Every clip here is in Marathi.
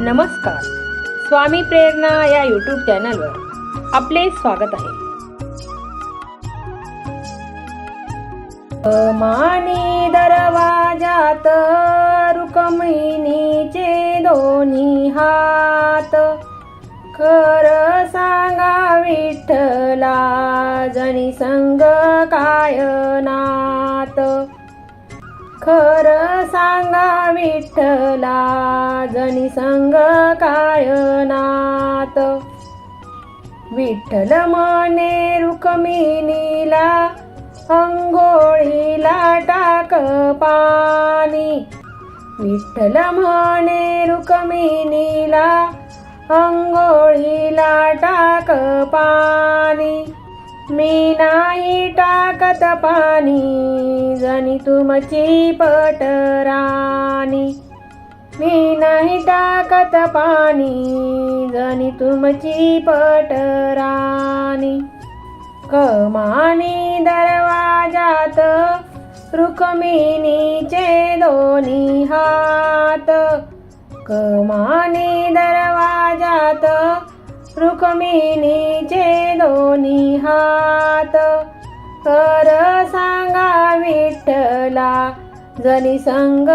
नमस्कार. स्वामी प्रेरणा या यूट्यूब चॅनलवर आपले स्वागत आहे. मानी दरवाजात रुकमिनीचे दोन्ही हात. खर सांगा विठ्ठला जणी संग काय ना खर सांगा विठ्ठला जणी संग काय नात? विठ्ठल मने रुक्मिणीला अंघोळीला टाक पाणी. विठ्ठल म्हणे रुक्मिणीला अंघोळीला टाक पाणी. मी नाही टाकत पाणी जणी तुमची पटराणी. मी नाही टाकत पाणी जणी तुमची पटराणी. कमानी दरवाजात रुक्मिणीचे दोन्ही हात. कमानी दरवाजात रुक्मिणीचे दोन्ही हात. कर सांगा विठ्ठला जनी संग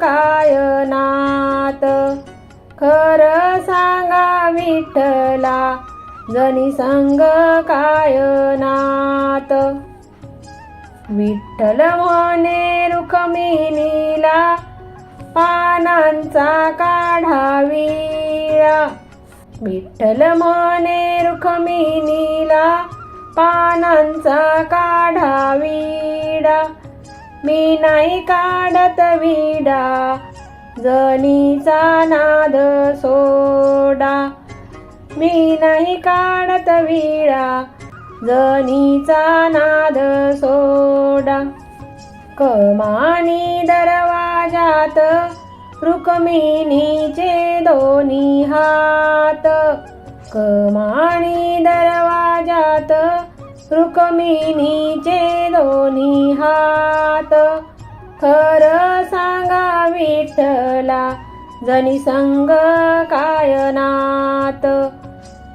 काय नात? खर सांगा विठ्ठला जनी संग काय नात? विठ्ठल म्हणे रुक्मिणीला पानांचा काढावी विठ्ठल म्हणे रुक्मिणीला पानांचा काढावीडा मी नाही काढत विडा जनीचा नाद सोडा. मी नाही काढत विडा जनीचा नाद सोडा. कमानी दरवाजात रुक्मिणीचे दोन्ही हात. कमाणी दरवाजात रुक्मिणीचे दोन्ही हात. खर सांगा विठ्ठला जनी संग काय नात?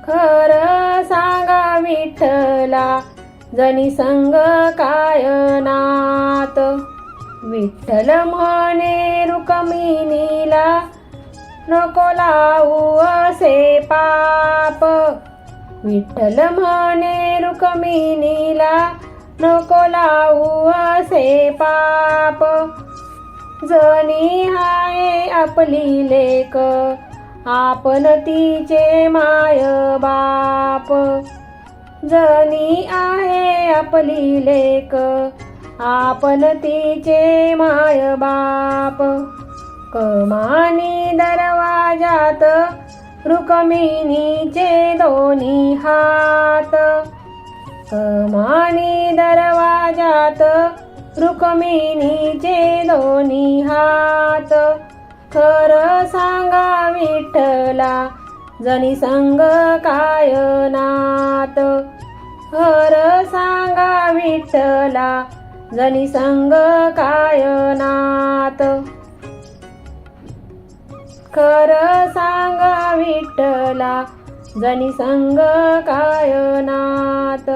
खर सांगा विठ्ठला जनी संग काय नात? विठ्ठल म्हणे रुक्मिणीला नको लावू असे पाप. विठ्ठल म्हणे रुक्मिणीला नको लावू असे पाप. जनी आहे आपली लेक आपण तिचे माय बाप. जनी आहे आपली लेक आपण तिचे माय बाप. कमानी दरवाजात रुक्मिणीचे दोन्ही हात. कमानी दरवाजात रुक्मिणीचे दोन्ही हात. खर सांगा विठ्ठला जनी संग काय नात? खर सांगा विठ्ठला जनी संग काय नात खर सांगा विठ्ठला जनी संग काय नात